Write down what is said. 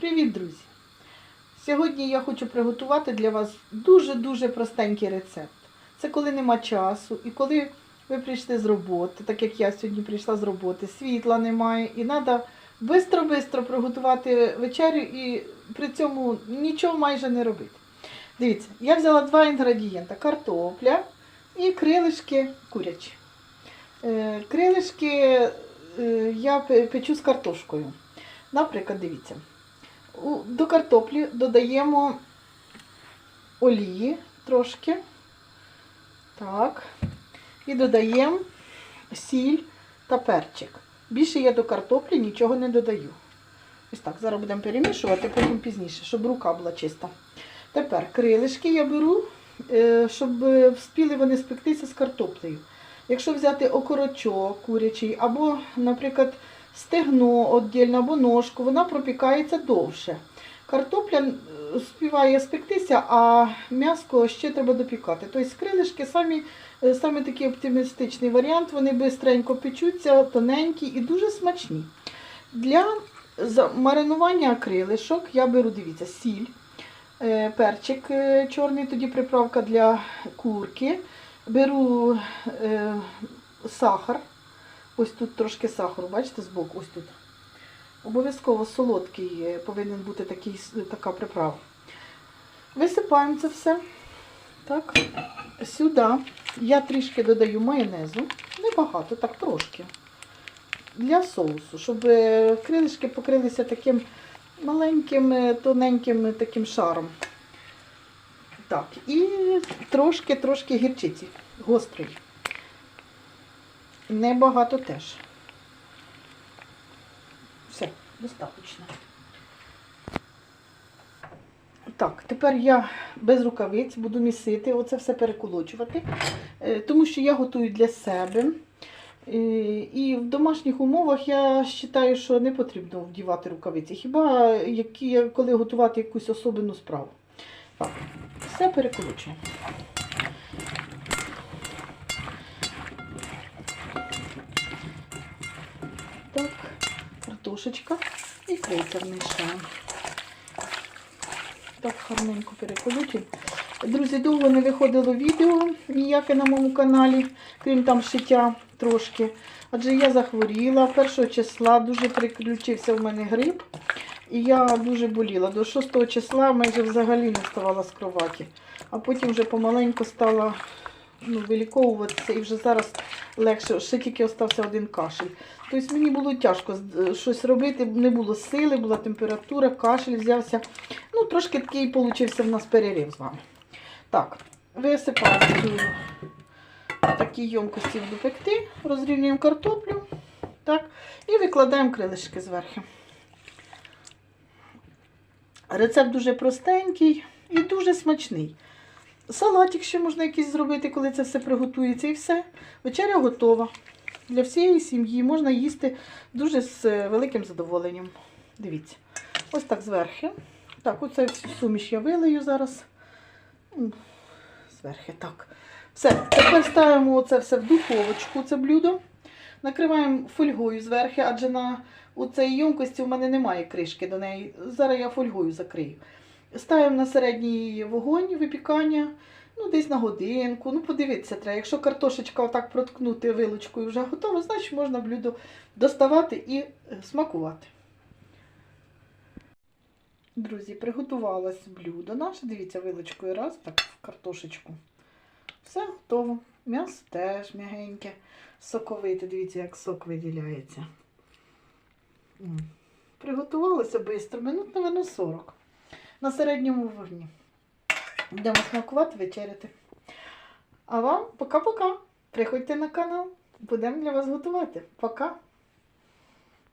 Привіт, друзі! Сьогодні я хочу приготувати для вас дуже-дуже простенький рецепт. Це коли нема часу і коли ви прийшли з роботи, так як я сьогодні прийшла з роботи, світла немає, і треба швидко-швидко приготувати вечерю і при цьому нічого майже не робити. Дивіться, я взяла два інгредієнти: картопля і крилишки курячі. Е, Крилишки е, я печу з картошкою. Наприклад, дивіться, до картоплі додаємо олії трошки. Так. І додаємо сіль та перчик. Більше я до картоплі нічого не додаю. Ось так, зараз будемо перемішувати, потім пізніше, щоб рука була чиста. Тепер крилишки я беру, е, щоб е, вспіли вони спектися з картоплею. Якщо взяти окорочок курячий, або, наприклад, стегно віддільно, або ножку, вона пропікається довше. Картопля е, співає спектися, а м'яско ще треба допікати. Тобто крилишки самі, е, самі такий оптимістичний варіант, вони швидко печуться, тоненькі і дуже смачні. Для маринування крилишок я беру, дивіться, сіль, е, перчик чорний, тоді приправка для курки. Беру сахар. Ось тут трошки сахару, бачите, збоку, ось тут. Обов'язково солодкий е, повинен бути такий, така приправа. Висипаємо це все. Так. Сюди я трішки додаю майонезу. Небагато, так трошки. Для соусу, щоб е, крилишки покрилися таким маленьким, е, тоненьким е, таким шаром. Так, і трошки-трошки гірчиці гострої. Небагато теж. Все, достатньо. Так, тепер я без рукавиць буду місити, оце все переколочувати, е, тому що я готую для себе. Е, І в домашніх умовах я вважаю, що не потрібно вдівати рукавиці. Хіба які, коли готувати якусь особливу справу. Так, все переколочуємо. Картошечка і крейцер мішаємо. Так, гарненько переколотимо. Друзі, довго не виходило відео ніяке на моєму каналі, крім там шиття трошки. Адже я захворіла 1 числа, дуже приключився в мене грип. І я дуже боліла. До 6 числа майже взагалі не вставала з кроваті. А потім вже помаленьку стала ну, виліковуватися і вже зараз легше, ще тільки остався один кашель. Тобто мені було тяжко щось робити, не було сили, була температура, кашель взявся. Ну, трошки такий получився в нас перерив з вами. Так, висипаємо цю такі ємкості буду розрівнюємо картоплю. Так, і викладаємо крилишки зверху. Рецепт дуже простенький і дуже смачний. Салатик ще можна якийсь зробити, коли це все приготується, і все. Вечеря готова. Для всієї сім'ї можна їсти дуже з е, великим задоволенням. Дивіться. Ось так зверху. Так, оце суміш я вилию зараз. М, Зверху, так. Все, тепер ставимо це все в духовочку, це блюдо. Накриваємо фольгою зверху, адже на цій ємкості у мене немає кришки до неї. Зараз я фольгою закрию. Ставимо на середній вогонь випікання, ну десь на годинку. Ну, подивитися треба. Якщо картошечка отак проткнути вилочкою вже готова, значить можна блюдо доставати і е, смакувати. Друзі, приготувалось блюдо наше. Дивіться, вилочкою раз, так, в картошечку. Все готово. М'ясо теж м'ягеньке, соковите. Дивіться, як сок виділяється. Приготувалося швидко, минут, напевно, 40. На середньому вогні. Будемо смакувати, вечеряти. А вам пока-пока. Приходьте на канал. Будемо для вас готувати. Пока!